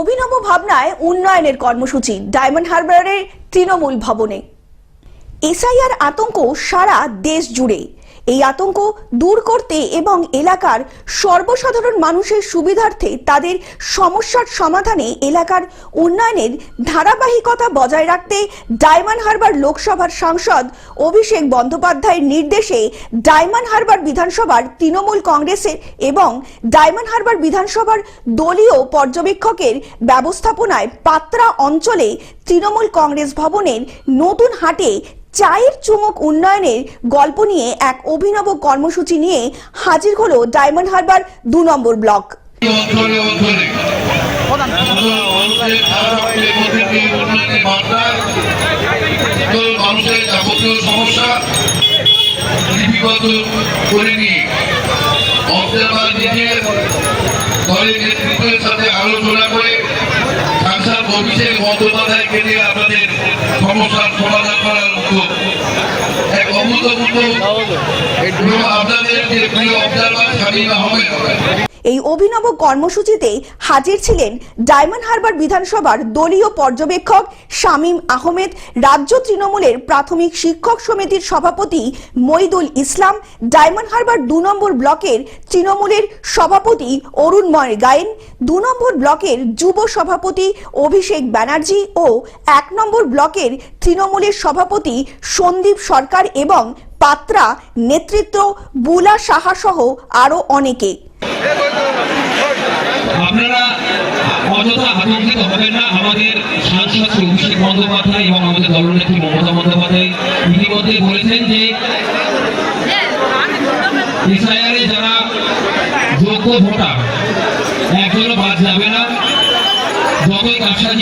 অভিনব ভাবনায় উন্নয়নের কর্মসূচি ডায়মন্ড হারবারের তৃণমূল ভবনে। এসআইআর আতঙ্ক সারা দেশ জুড়ে এই আতঙ্ক দূর করতে এবং এলাকার সর্বসাধারণ মানুষের সুবিধার্থে তাদের সমস্যার সমাধানে এলাকার উন্নয়নের ধারাবাহিকতা বজায় রাখতে ডায়মন্ড হারবার লোকসভার সাংসদ অভিষেক বন্দ্যোপাধ্যায়ের নির্দেশে ডায়মন্ড হারবার বিধানসভার তৃণমূল কংগ্রেসের এবং ডায়মন্ড হারবার বিধানসভার দলীয় পর্যবেক্ষকের ব্যবস্থাপনায় পাত্রা অঞ্চলে তৃণমূল কংগ্রেস ভবনের নতুন হাটে চায়ের চুমুক উন্নয়নের গল্প নিয়ে এক অভিনব কর্মসূচি নিয়ে হাজির হলো ডায়মন্ড হারবার দু নম্বর ব্লক। আলোচনা করে সাংসদ অভিষেক বন্দ্যোপাধ্যায়কে নিয়ে আমাদের সমস্যার সমাধান করার উদ্যোগ। এক অভূতপূর্ব এবং আপনাদের যে প্রিয় অবজারভার শামীম আহমেদ। এই অভিনব কর্মসূচিতে হাজির ছিলেন ডায়মন্ড হারবার বিধানসভার দলীয় পর্যবেক্ষক শামীম আহমেদ, রাজ্য তৃণমূলের প্রাথমিক শিক্ষক সমিতির সভাপতি মইদুল ইসলাম, ডায়মন্ড হারবার দু নম্বর ব্লকের তৃণমূলের সভাপতি অরুণময় গায়েন দু নম্বর ব্লকের যুব সভাপতি অভিষেক ব্যানার্জি ও এক নম্বর ব্লকের তৃণমূলের সভাপতি সন্দীপ সরকার এবং পাত্রা নেতৃত্ব বুলা সাহা সহ আরও অনেকে। অযথা আতঙ্কিত হবেন না, আমাদের সাংসদ অভিষেক বন্দ্যোপাধ্যায় এবং আমাদের দলনেত্রী মমতা বন্দ্যোপাধ্যায়। ইতিমধ্যে বলেছেন যে যারা যোগ্য ভোটার, একজনও বাদ যাবে না। যতই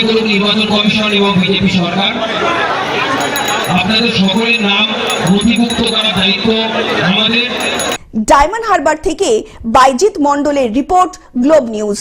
করুক, নির্বাচন কমিশন এবং বিজেপি সরকার। আপনাদের সকলের নাম নথিভুক্ত করার দায়িত্ব আমাদের। ডায়মন্ড হারবার থেকে বাইজিৎ মণ্ডলের রিপোর্ট, গ্লোব নিউজ।